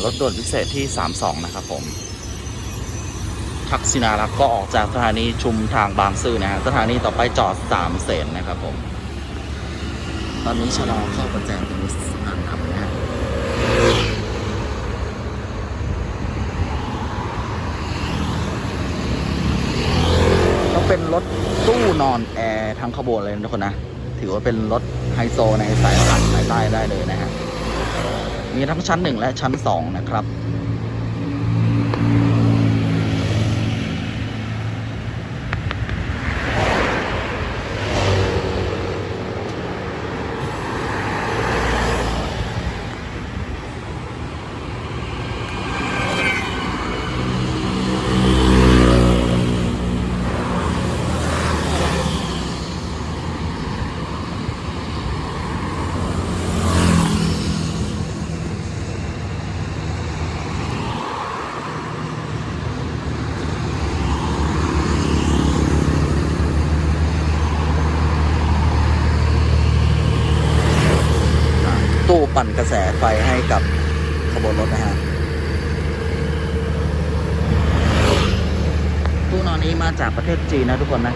ารถด่วนพิเศษที่ 32 นะครับผม ทักษิณารักษ์ก็ออกจากสถานีชุมทางบางซื่อนะฮะสถานีต่อไปจอดสามเสนนะครับผม ตอนนี้ชะลอเข้าประแจงตรงนี้อ่านทำนะฮะก็เป็นรถตู้นอนแอร์ทั้งขบวนเลยนะทุกคนนะ ถือว่าเป็นรถไฮโซในสายพันสายใต้ได้เลยนะฮะ มีทั้งชั้นหนึ่งและชั้นสองนะครับ ตู้ ปั่นกระแสไฟให้กับขบวนรถนะฮะตู้นอนนี้มาจากประเทศจีนนะทุกคนนะ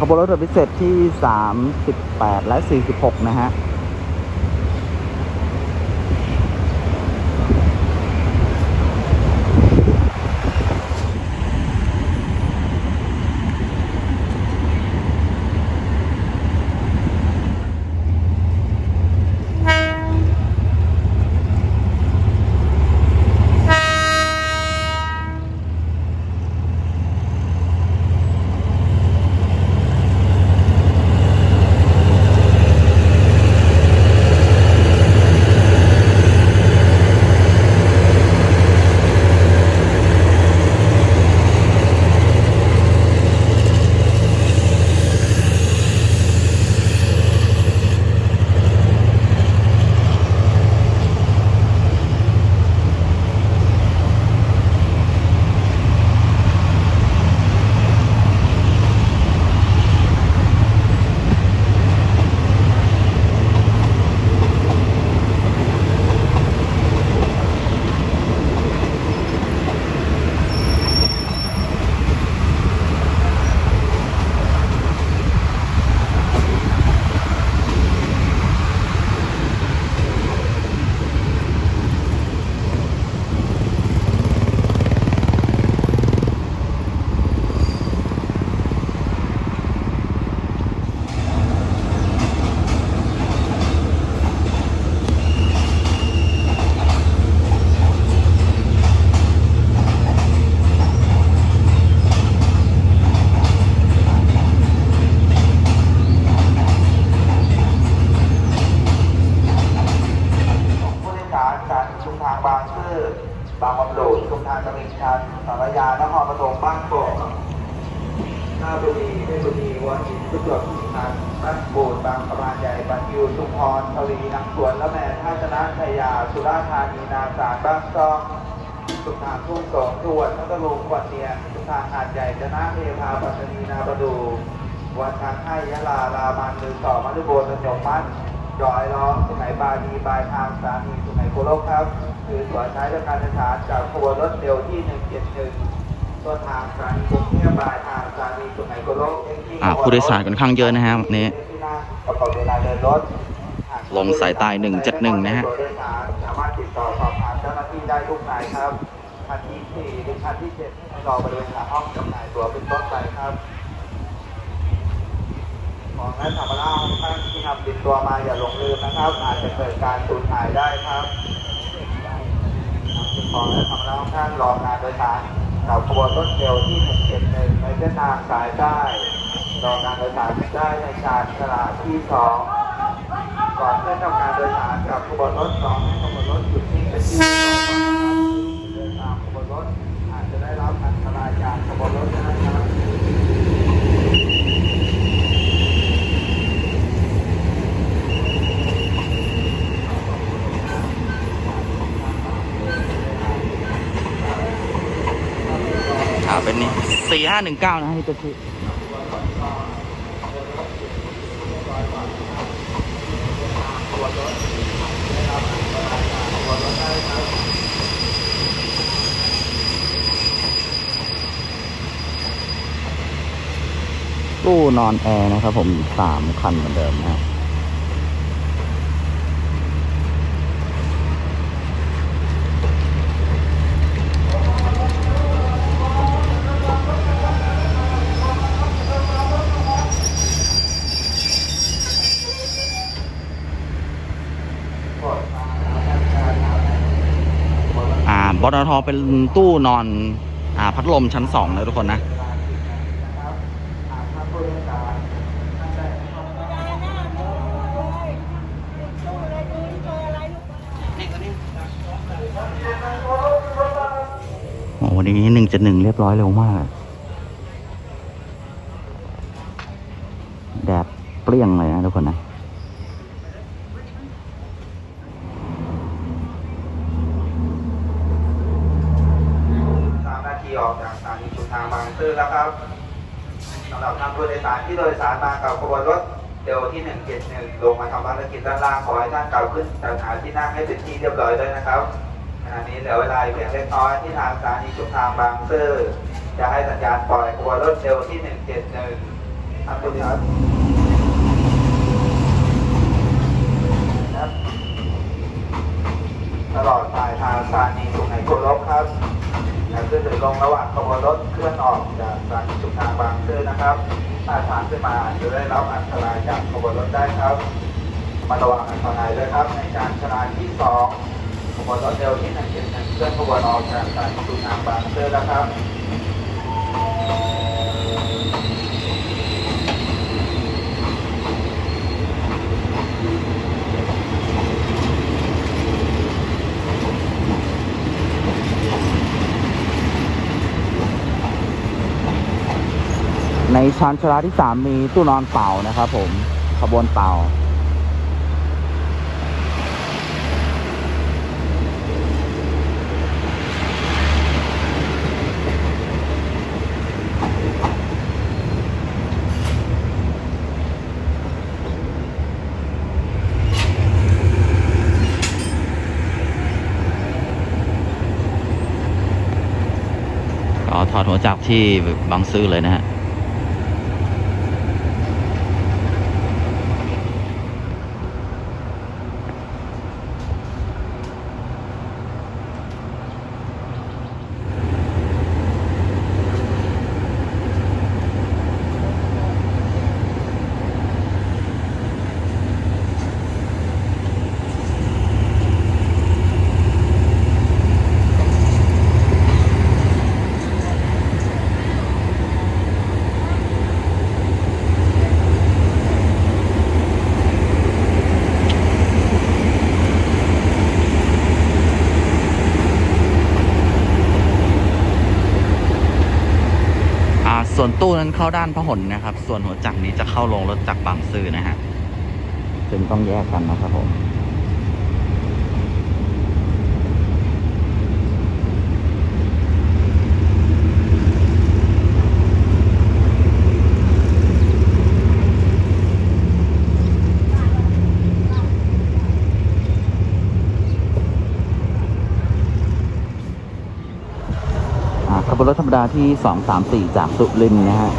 ขบวนรถด่วนพิเศษที่ 38 และ 46 นะฮะ รทวีนังสวนละแมท่าชนะชัยยา สุราษฎร์ธานีนาสารบ้านซองชุมทางทุ่งสงทวนพัทลุงวันเนียงชุมทางหาดใหญ่ชนะเทพาปัตตานีนาประดูวันทางให้ยะลาลามันหรือต่อมัลโบนสมมันจอยร้องสุไหนบาดีบายทางสามีสุไหนโคโลกครับ คือสวนใช้ด้วยการสถานจากขบวนรถเร็วที่ 171ต้นทางสถานีกรุงเทพบายทางสถานีสุไหนโคโลกอ่าผู้โดยสารค่อนข้างเยอะนะฮะวันนี้ประกอบเวลาเดินรถ ลงสายใต้171 นะฮะผู้โดยสารสามารถติดต่อสอบถามเจ้าหน้าที่ได้ทุกนายครับคันที่สี่หรือคันที่เจ็ดให้รอบริเวณหลังห้องจำหน่ายตั๋วเป็นต้นไปครับของนั้นธรรมราชท่านที่นำติดตัวมาอย่าหลงลืมนะครับ อาจจะเกิดการสูญหายได้ครับของนั้นธรรมราชท่านรองานโดยสารกับขบวนรถเร็วที่171ในเส้นทางสายใต้รองานโดยสารได้ในชานฉลาดที่2 ก่อนเพื่อทำการโดยสารกับขบวนรถสองให้ขบวนรถหยุดนิ่งเป็นที่ต่อนนะครับเดินตามขบวนรถอาจจะได้รับอันตรายจากขบวนรถนะครับอ่าเป็นนี่สี่ห้าหนึ่งเก้านะฮะนี่ตัวชื่อ ตู้นอนแอร์นะครับผมสามคันเหมือนเดิมนะฮะอ่าบตทเป็นตู้นอนอ่าพัดลมชั้นสองนะทุกคนนะ โอ้ วันนี้หนึ่งจะหนึ่งเรียบร้อยเร็วมาก แดดเปรี้ยงเลยนะทุกคนนะสามนาทีออกจากสถานีชุมทางบางซื่อแล้วครับสำหรับท่านผู้โดยสารที่โดยสารมากับขบวนรถเร็วที่ 171 ลงมาทำภารกิจด้านล่างขอให้ท่านกลับขึ้นจัดหาที่นั่งให้เป็นที่เรียบร้อยด้วยนะครับ ขณะนี้เหลือเวลาเพียงเล็กน้อยที่ทางสถานีชุมทางบางซื่อจะให้สัญญาณปล่อยขบวนรถเร็วที่ 171ท่านผู้โดยสารครับตลอดสายทางสถานีสุไหงโกลกครับและขึ้นหรือลงระหว่างขบวนรถเคลื่อนออกจากสถานีสุทางบางซื่อนะครับถ้าทางขึ้นมาจะได้รับอันตรายจากขบวนรถได้ครับ มาระวังอันตรายด้วยครับในการชนะที่สอง ขบวนรถเร็วที่หนึ่งเจ็ดหนึ่งเคลื่อนขบวนออกจากสานีสุทางบางซื่อแล้วครับในชานชลาที่สามมีตู้นอนเป่านะครับผมขบวนเป่า ก็ถอดหัวจักร ที่บางซื่อเลยนะฮะ ส่วนตู้นั้นเข้าด้านพหลนะครับ ส่วนหัวจักรนี้จะเข้าลงรถจักรบางซื่อนะฮะจึงต้องแยกกันนะครับผม ขบวนรถธรรมดาที่ 234 จากสุรินทร์นะฮะ